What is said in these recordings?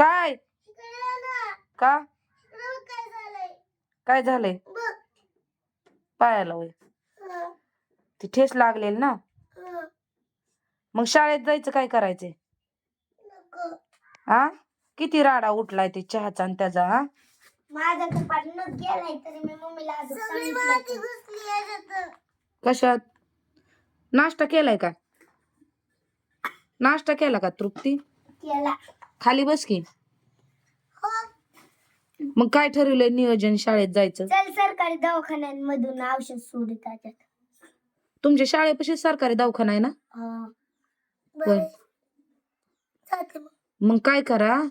काय? का? काय झालंय? पायाला वय. ती ठेस लागलेल ना? मग शाळेत जायचं काय करायचंय? हा किती राडा उठलाय ते चहाचा आणि त्याचा हा माझा तर पार्टनर गेलाय तरी मी मम्मीला अजून सांगितलं नाही. कशात? नाश्ता केलाय का? नाश्ता केला का तृप्ती? केला. खाली बस की. मग काय ठरवलंय नियोजन शाळेत जायचं? चल सरकारी दवाखान्यांमधून औषध सोड त्याच्यात. तुमच्या शाळेपाशी सरकारी दवाखाना आहे ना? हा. होय. जाते मग. मग काय करा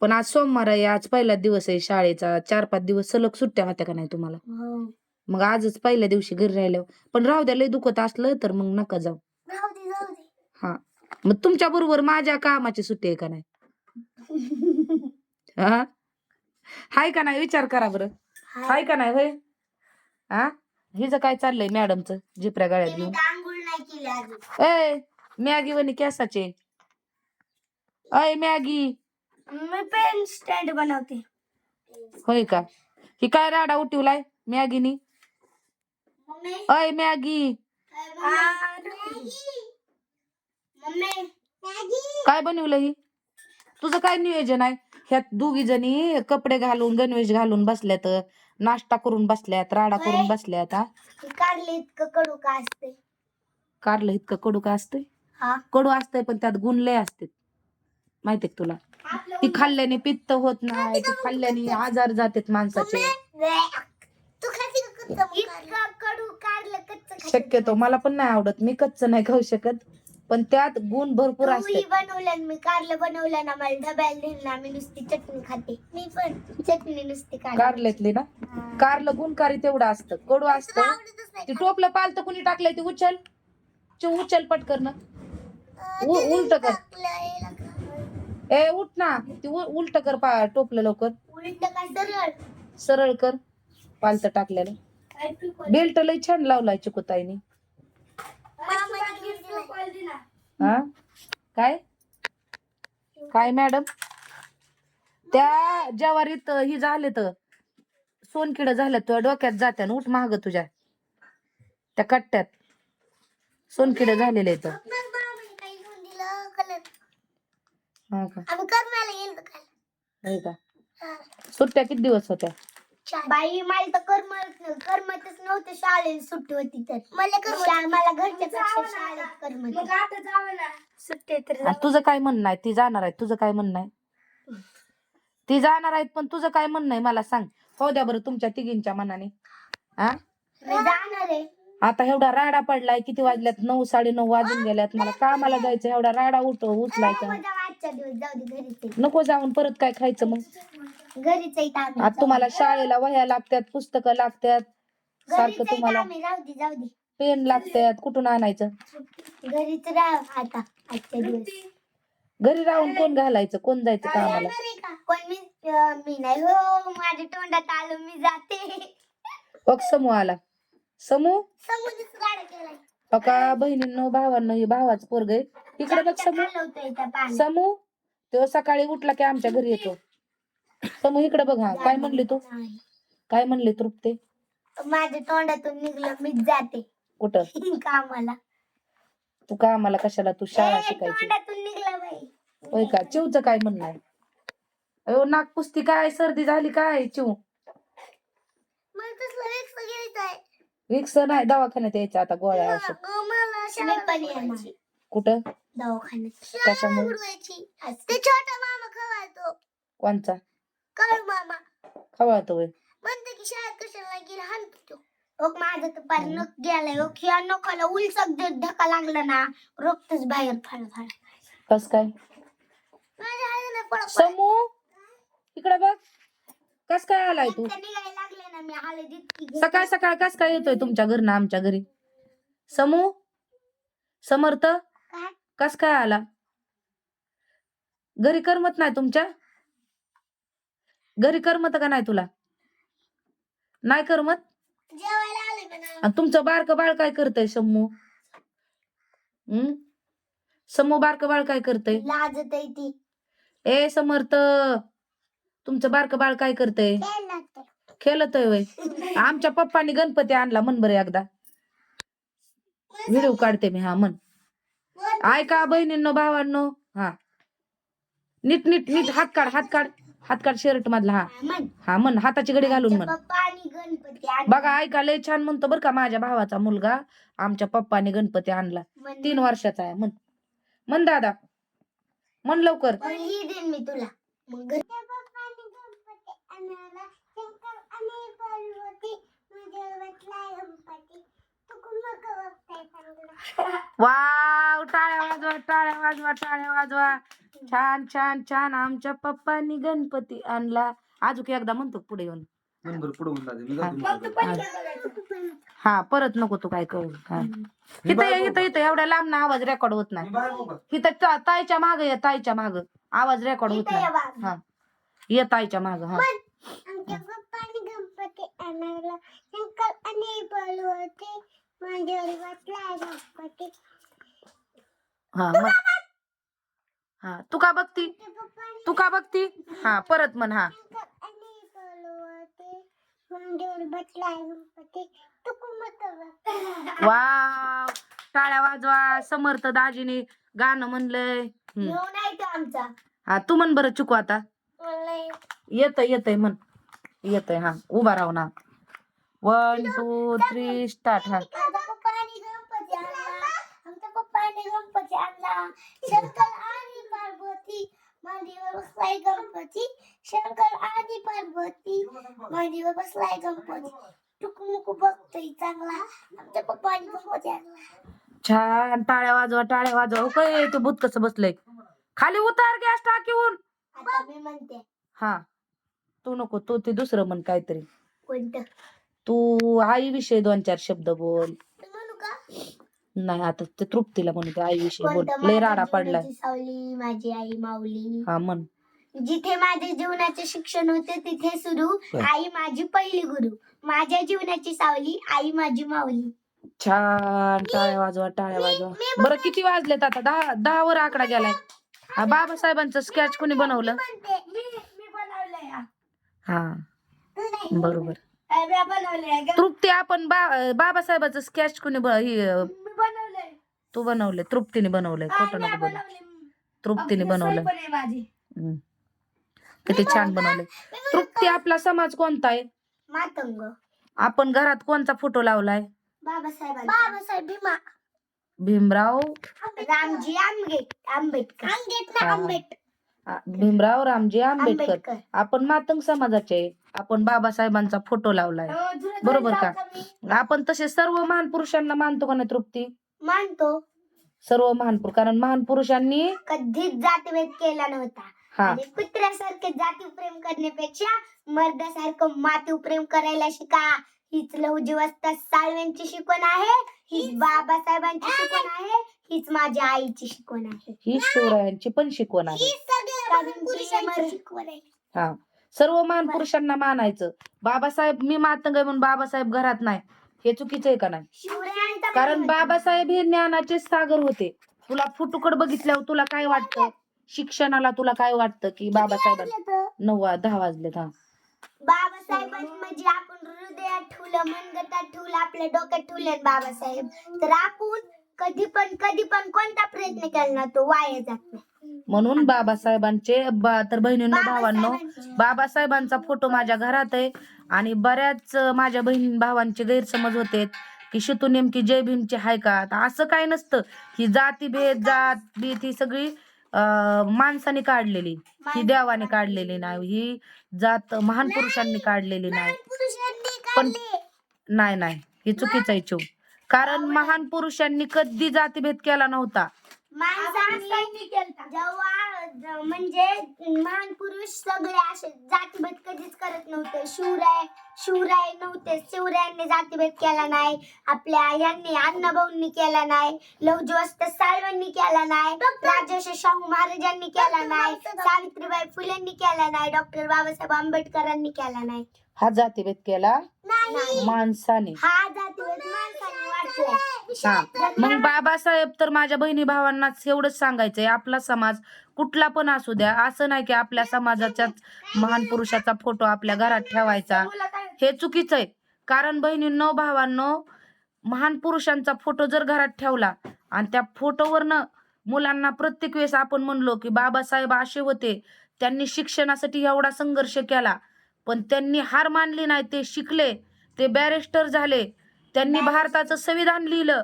पण आज सोमवार आहे आज पहिला दिवस आहे शाळेचा. चार पाच दिवस सलग सुट्ट्या होत्या का नाही तुम्हाला? हो. मग आजच पहिल्या दिवशी घरी राहिल्यावर. पण राहू द्या लय दुखत असलं तर मग नका जाऊ. जाऊ दे जाऊ दे. हा. मग तुमच्या बरोबर माझ्या कामाची सुट्टी आहे का नाही? हा? हाय का नाही? विचार करा बरं. हाय. का नाही होय? हा? हिचं काय चाललंय मॅडमचं? जिपऱ्या गाड्यात तिने घेऊन. ए मॅगी वनी कॅसाचे. अय मॅगी. मी पेन स्टँड बनवते. होय का? ही काय राडा उठवलाय मॅगीनी? अय मॅगी. काय बनवलं ही? तुझं काय नियोजन आहे? ह्यात दोघी जणी कपडे घालून गणवेश घालून बसल्यात नाश्ता करून बसल्यात राडा करून बसल्यात हा? कारले इतकं कडू का असते कारलं इतकं कडू का असतंय? हा. कडू असतंय पण त्यात गुण लय असते माहितीये का तुला? ती खाल्ल्याने पित्त होत नाही ती खाल्ल्याने आजार जातात माणसाचे. तू खाती इतकं कडू कारलं कच्च शक्यतो मला पण नाही आवडत. मी कच्च नाही खाऊ शकत. पण त्यात गुण भरपूर असते बनवलं मी कारलं बनवलं ना मला डब्याला दिलं ना मी नुसती चटणी खाते. मी पण चटणी नुसती खाते. कारल्यातली ना? कारलं गुणकारी तेवढं असतं. कडू असतं. आवडतच नाही ती टोपलं पालतं कुणी टाकलंय ती उचल. ची उचल पटकन. उ- उलट कर. ए उठ ना. ती उ- उलट कर पा टोपलं लवकर. उलट काय सरळ? सरळ कर. पालतं टाकलेलं बेल्ट लय छान लावलाय चिकुताईने. हा? काय? काय मॅडम त्या जवारीत ही झाले तर सोनकिड झाल्या तुझ्या डोक्यात जात्या उठ महाग तुझ्या. त्या कट्ट्यात सोनकिड झालेले आहेत. हा का? का? सुट्ट्या किती दिवस होत्या? बाई मला तर करमत करमतच नव्हतं शाळेत सुट्टी होती तर. मला करमत मला घरच्या पेक्षा शाळेत करमत मग आता जावं ना. सुट्टी तर आणि तुझं काय म्हणणं आहे? ती जाणार आहे. तुझं काय म्हणणं आहे? ती जाणार आहेत पण तुझं काय म्हणणं आहे? मला सांग. हो द्या बरं तुमच्या तिघींच्या मनाने. हा मी जाणार आहे. आता एवढा राडा पडलाय किती वाजल्यात? नऊ साडे नऊ वाजून गेल्यात. मला कामाला जायचं एवढा राडा उठ उचलायचा आजच्या दिवस. जाऊ दे. नको जाऊन परत काय खायचं मग? घरीच आम्ही. आता तुम्हाला शाळेला वह्या लागतात पुस्तकं लागतात. घरीच सारखं तुम्हाला आम्ही. जाऊ दे जाऊ दे. पेन लागतात कुठून आणायचं? घरीच राह आता आजच्या दिवस. घरी राहून कोण घालायचं? कोण जायचं कामाला? का? पण मी अं, मी नाही. हो माझ्या तोंडात आलं मी जाते. बघ समूह आला. समूह समोरच गाडा केलाय. बघा बहिणींनो भावांनो हे भावाच पोरग आहे. इकडे बघ समूह घालवतोय त्या पाण्यात. समूह तो सकाळी उठला की आमच्या घरी येतो. समूह इकडे बघ काय म्हणली तू? नाही. काय म्हणली तृप्ते? माझ्या तोंडातून निघलं मीच जाते. कुठं? कामाला. तू कामाला कशाला? तू शाळा ए, शिकायची. तोंडातून निघलं बाई. होय का? चिवचं काय म्हणणं आहे अयो नाक पुसती काय? सर्दी झाली काय? चिव. मला वेक्स विक्स नाही दवाखान्यात यायचं आता गोळ्या औषध. मी पण येणार कुठं? दवाखान्यात. कशामुळे? उडवायची. ते छोटा मामा खवायचो कोणचा? काळू मामा. खवळतो होय म्हणते की शाळेत कशाला गेला? हाणतो तो ओक माझं तर पार नख गेलाय. ओक ह्या नखाला उलसक जर धक्का लागला ना रक्तच बाहेर फळ कस काय? माझ्या पडक समू इकडे बघ. कस काय आलाय तू? निघायला लागले ना मी हळद इतकी घेतली. सकाळ सकाळ कस काय येतोय तुमच्या घरनं आमच्या घरी? समू समर्थ काय? कस काय आला? घरी करमत नाही तुमच्या? घरी करमत का नाही तुला? नाही करमत? आणि तुमचं बारक बाळ काय करतय समू हम्म समू बारक बाळ काय करतय? लाजत आहे ती. ए समर्थ तुमचं बारक बाळ काय करतय? खेळत वय आमच्या पप्पानी गणपती आणला म्हण बरं एकदा. व्हिडिओ काढते मी हा म्हण. ऐका बहिणींनो भावांनो हा. नीट नीट नीट हात काढ हात काढ. हात काढ शर्ट मधला हा. हा म्हण. हाताची घडी घालून म्हण. बघा ऐका लय छान म्हणतो बरं का माझ्या भावाचा मुलगा. आमच्या पप्पाने गणपती आणला. तीन वर्षाचा आहे म्हण. म्हण दादा. म्हण लवकर. ही मी तुला? वाव टाळ्या वाजवा टाळ्या वाजवा टाळ्या वाजवा. छान छान छान आमच्या पप्पांनी गणपती आणला. अजून एकदा म्हणतो पुढे येऊन. नंबर पुढे होऊन जाते. मी हा. जातो मग परत नको तू काय करू. हा. इथं ये, इथं इथं. एवढ्या लांब ना आवाज रेकॉर्ड होत मी नाही बाहेर बघू. का? इथं ता- ताईच्या माग ये ताईच्या माग. आवाज रेकॉर्ड होत नाही. हा. ये ताईच्या माग हा. आमच्या पप्पाने गणपती आणायला शंकर आणि पार्वती माझ्यावर बसलाय गणपती. हा मग हा तू का बघती? तू का बघती? हा परत म्हण हा. आणि वाव टाळ्या वाजवा समर्थ दाजीने गाणं म्हणलंय. आमचा. हा तू म्हण बरं चुकू आता. येत येतय म्हण. येतय हा उभा राहू ना. वन टू थ्री स्टार्ट हा. आमच्या पप्पाने गणपती आणला. आमच्या गणपती आणि मांडीवर बसलाय गणपती शंकर आणि पार्वती मांडीवर बसलाय गणपती टुकमुक बघतोय चांगला आमच्या पप्पाने गणपती आणला छान टाळ्या वाजवा टाळ्या वाजवा. हो काय ते भूत कसं बसलंय? खाली उतार गॅस टाकीहून आता मी म्हणते. हा. तू नको तू ते दुसरं म्हण काहीतरी. कोणतं? तू आई विषयी दोन चार शब्द बोल. मी म्हणू का? नाही आता ते तृप्तीला म्हणू ते आई विषयी बोल. लय राडा पडलाय. जीवनाची सावली माझी आई माऊली. हा म्हण. जिथे माझे जीवनाचे शिक्षण होते तिथे सुरू. आई माझी पहिली गुरु. माझ्या जीवनाची सावली आई माझी माऊली. छान टाळ्या वाजवा टाळ्या वाजवा. बरं किती वाजलेत आता? दहा दहा वर आकडा गेलाय. हा बाबासाहेबांचं स्केच कोणी बनवलं? म्हणते मी मी बनवलंय हा. हा. तू नाही. बरोबर. अरे, मी बनवलंय ग. तृप्ती आपण बा बाबासाहेबाचं स्केच कोणी ब- ही, तू बनवलंय तृप्तीने बनवलंय हा, खोटं नको बोल. तृप्तीने बनवलंय हम्म. किती छान बनवलंय. तृप्ती आपला समाज कोणता आहे? मातंग. आपण घरात कोणता फोटो लावलाय? बाबासाहेब बाबासाहेब भीमा. भीमराव? रामजी आंबे आंबेडकर. हा. आंबेडकर. आ, भीमराव रामजी आंबेडकर. आंबेडकर. आपण मातंग समाजाचे आहे. आपण बाबासाहेबांचा फोटो लावलाय. बरोबर का? आपण तसे सर्व महान पुरुषांना मानतो का नाही तृप्ती? मानतो. सर्व महान पुरुष कारण महान पुरुषांनी कधीच जातीभेद केला नव्हता. हा. आणि कुत्र्यासारखे जातीव प्रेम करण्यापेक्षा मर्दासारखं मातीव प्रेम करायला शिका. हीच लहुजी वस्तात साळव्यांची शिकवण आहे. हीच बाबासाहेबांची शिकवण आहे. हीच माझ्या आईची शिकवण आहे. ही. शिवरायांची पण शिकवण आहे. शिकवण आहे. हा. सर्व महान पुरुषांना मानायचं. बाबासाहेब मी मातंग आहे म्हणून बाबासाहेब घरात नाही. हे चुकीचं आहे का नाही? शिवरायांचा कारण बाबासाहेब हे ज्ञानाचे सागर होते. तुला फुटुकड बघितल्यावर तुला काय वाटतं? शिक्षणाला तुला काय वाटतं की बाबासाहेबांना. नऊ दहा वाजले हा बाबासाहेबांनी म्हणजे आपण हृदयात ठेवलं मनगटात ठेवलं आपल्या डोक्यात ठेवलं बाबासाहेब. तर आपण कधी पण कधी पण कोणता प्रयत्न केला ना तो वाया जात नाही. म्हणून बाबासाहेबांचे बा- तर बहिणींनो भावांनो बाबासाहेबांचे- फोटो माझ्या घरात आहे. आणि बऱ्याच माझ्या बहीण भावांचे गैरसमज होते की शितू नेमकी जय भीमची हाय का? आता असं काय नसतं ही जातीभेद जात बीत ही सगळी अं, माणसाने काढलेली. ही देवाने काढलेली. नाही. ही जात महान पुरुषांनी काढलेली नाही. पण- नाही नाही. ही चुकीचं आहे चिव कारण महान पुरुषांनी कधी जातीभेद केला नव्हता. म्हणजे महान पुरुष सगळे असे जातीभेद कधीच करत नव्हते. शिवराय शिवराय नव्हते. शिवरायांनी जातीभेद केला नाही. आपल्या यांनी अण्णाभाऊंनी केला नाही. लवजवस्त साळवांनी केला नाही. राजर्षी शाहू महाराजांनी केला नाही. सावित्रीबाई फुलेंनी केला नाही. डॉक्टर बाबासाहेब आंबेडकरांनी केला नाही. हा जातीभेद केला? नाही. माणसाने. हा जातीभेद माणसाने मग बाबासाहेब तर माझ्या बहिणी भावांनाच एवढंच सांगायचंय. आपला समाज कुठला पण असू द्या. असं नाही की आपल्या समाजाच्याच महान पुरुषाचा फोटो आपल्या घरात ठेवायचा. हे चुकीचं आहे. कारण बहिणींनो भावांनो महान पुरुषांचा फोटो जर घरात ठेवला आणि त्या फोटोवरनं मुलांना प्रत्येक वेळेस आपण म्हणलो की बाबासाहेब असे होते त्यांनी शिक्षणासाठी एवढा संघर्ष केला पण त्यांनी हार मानली नाही ते शिकले ते बॅरिस्टर झाले त्यांनी भारताचं संविधान लिहिलं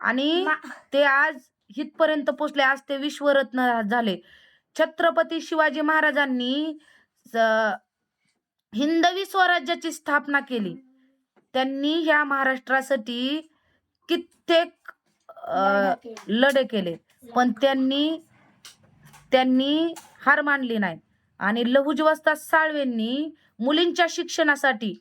आणि ते आज हितपर्यंत पोचले आज ते विश्वरत्न झाले. छत्रपती शिवाजी महाराजांनी हिंदवी स्वराज्याची स्थापना केली. त्यांनी ह्या महाराष्ट्रासाठी कित्येक लढे केले. पण त्यांनी त्यांनी हार मानली नाही. आणि लहुजवस्ता साळवेंनी मुलींच्या शिक्षणासाठी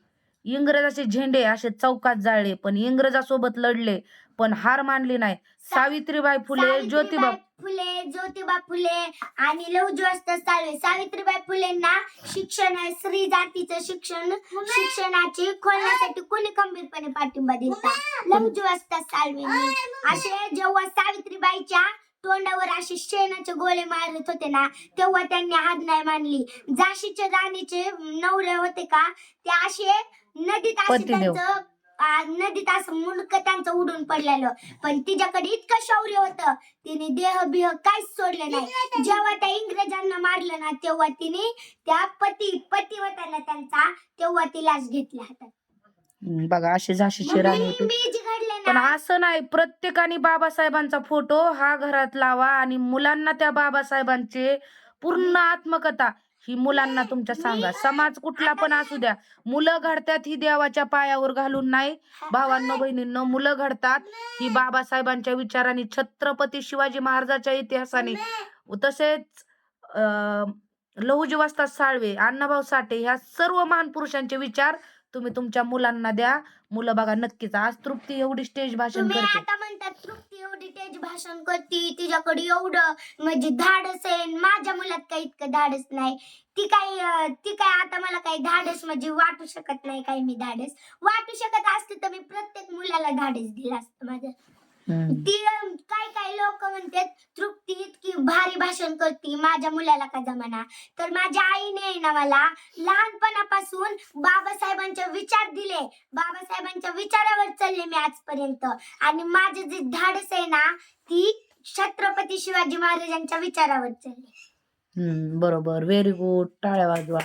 इंग्रजाचे झेंडे असे चौकात जाळले. पण इंग्रजासोबत लढले पण हार मानली नाही. सावित्रीबाई फुले ज्योतिबा फुले ज्योतिबा फुले आणि लवजवस्त साळवे. सावित्रीबाई फुलेंना शिक्षण आहे स्त्री जातीचं शिक्षण. शिक्षणाची खोलण्यासाठी कोणी खंबीरपणे पाठिंबा दिला लवजवस्त साळवेंनी. असे जेव्हा सावित्रीबाईच्या तोंडावर असे शेणाचे गोळे मारत होते ना तेव्हा त्यांनी हात नाही मानली. झाशीचे राणीचे नवरे होते का ते असे नदीत असे पतिदेव. त्यांचं नदीत असं मुंडक त्यांचं उडून पडलेलं. पण तिच्याकडे इतकं शौर्य होतं तिने देह बिह काहीच सोडलं नाही. जेव्हा त्या इंग्रजांना मारलं ना तेव्हा तिने त्या पती पती होता ना त्यांचा तेव्हा ती लाच घेतल्या हातात. बघा अशी झाशीची राणी होती. पण ना. असं नाही प्रत्येकाने बाबासाहेबांचा फोटो हा घरात लावा आणि मुलांना त्या बाबासाहेबांचे पूर्ण आत्मकथा. ही मुलांना तुमच्या सांगा. समाज कुठला पण असू द्या. मुलं घडतात ही देवाच्या पायावर घालून नाही. भावांनो बहिणींनो मुलं घडतात ही बाबासाहेबांच्या विचाराने. छत्रपती शिवाजी महाराजाच्या इतिहासाने. तसेच अं, साळवे अण्णाभाऊ साठे ह्या सर्व महान पुरुषांचे विचार तुम्ही तुमच्या मुलांना द्या. मुलं बघा नक्कीच. आज तृप्ती एवढी स्टेज भाषण तुम्ही करते. आता म्हणतात तृप्ती एवढी तेज भाषण करते तिच्याकडे एवढं म्हणजे धाडस आहे आणि माझ्या मुलात काही इतकं धाडस नाही. ती काही अं, ती काय आता मला काही धाडस म्हणजे वाटू शकत नाही काही मी धाडस. वाटू शकत असते तर मी प्रत्येक मुलाला धाडस दिलं असतं माझं. हम्म. ती अं, काय काय लोक म्हणतात तृप्ती भारी भाषण करते माझ्या मुलाला का जमाना? तर माझ्या आईने ना मला लहानपणापासून बाबासाहेबांचे विचार दिले. बाबासाहेबांच्या विचारावर चालले मी आजपर्यंत. आणि माझे जे धाडस आहे ना ती छत्रपती शिवाजी महाराजांच्या विचारावर चालले. हम्म, बरोबर. व्हेरी गुड टाळ्या वाजवा.